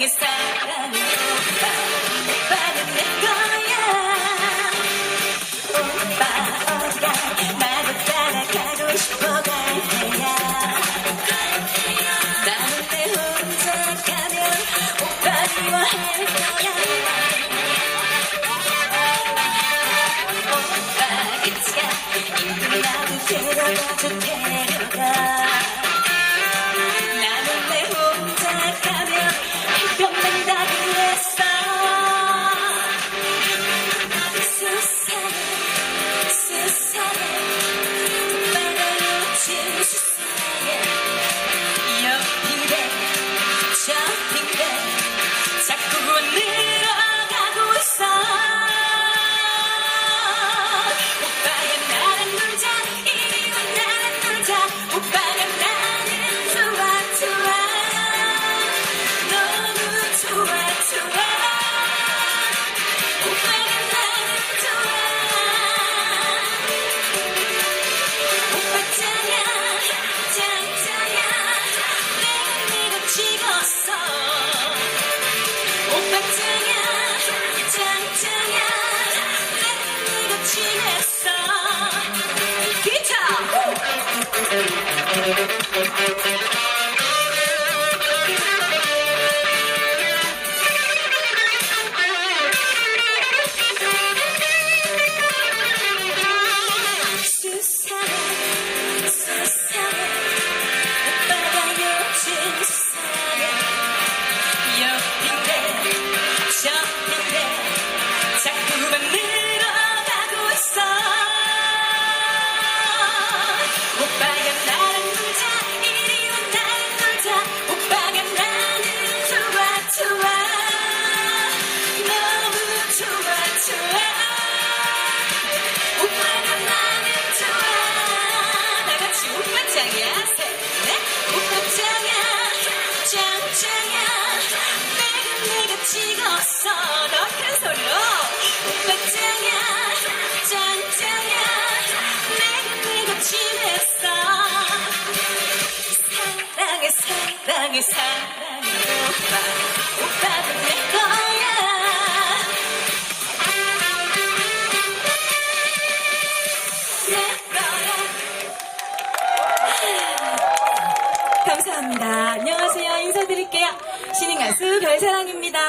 세상에 사랑은 오빠 오빠는 내 거야 오빠 오빠 나도 따라가고 싶어 갈 테야. 나는 내 혼자 가면 오빠 미워할 거야. 오빠 그치야. 이끌 나도 데려가줘 데려가 Thank you. 춤추냐 내가 내가 찍었어. 너 큰 소리로. 백장야 짱짱야. 내가 내가 지냈어. 사랑해 사랑해 사랑해. 오빠 오빠도 내거. 가수 별사랑입니다.